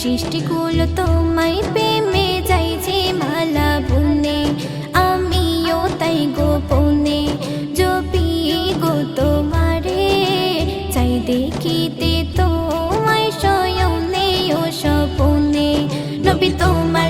সৃষ্টি করল তোমায় প্রেমে যাই মালা বুনে। আমিও তাই গোপনে জপিয়ে গো তোমারে। চাই দেখিতে তোমায় স্বয়নে ও স্বপনে। নবী তোমার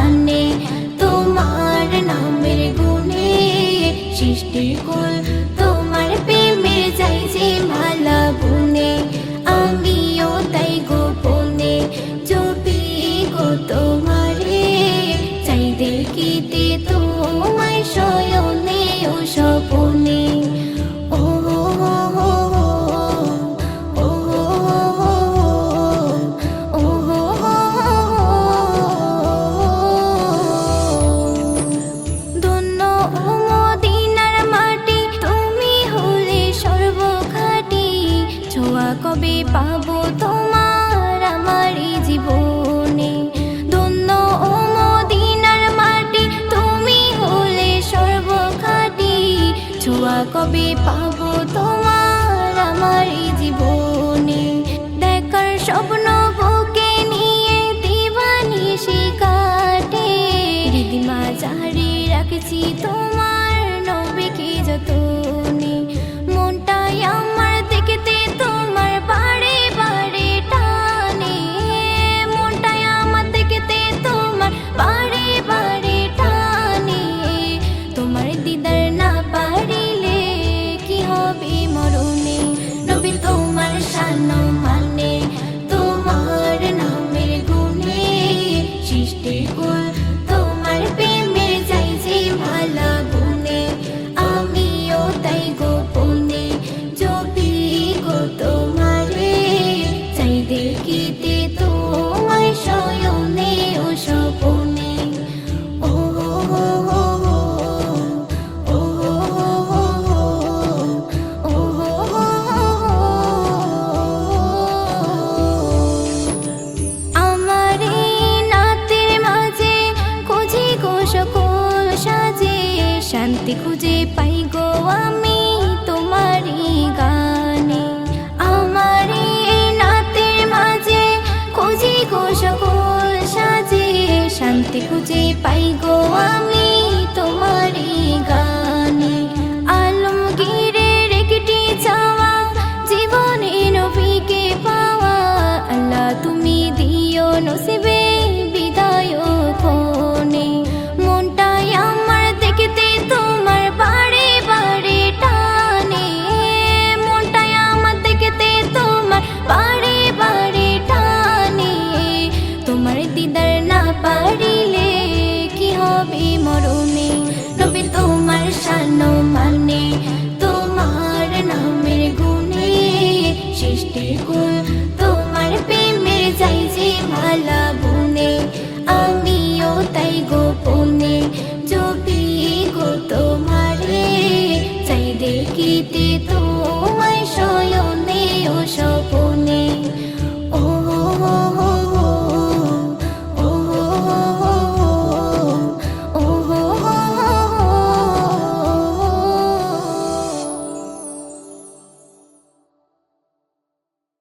ছোঁয়া কবে পাবো তোমার আমার জীবনে। ধন্য ও মদিনার মাটি, তুমি হলে সর্বখাটি। ছোঁয়া কবে পাবো তোমার আমার জীবন। খুঁজে পাই গো আমি।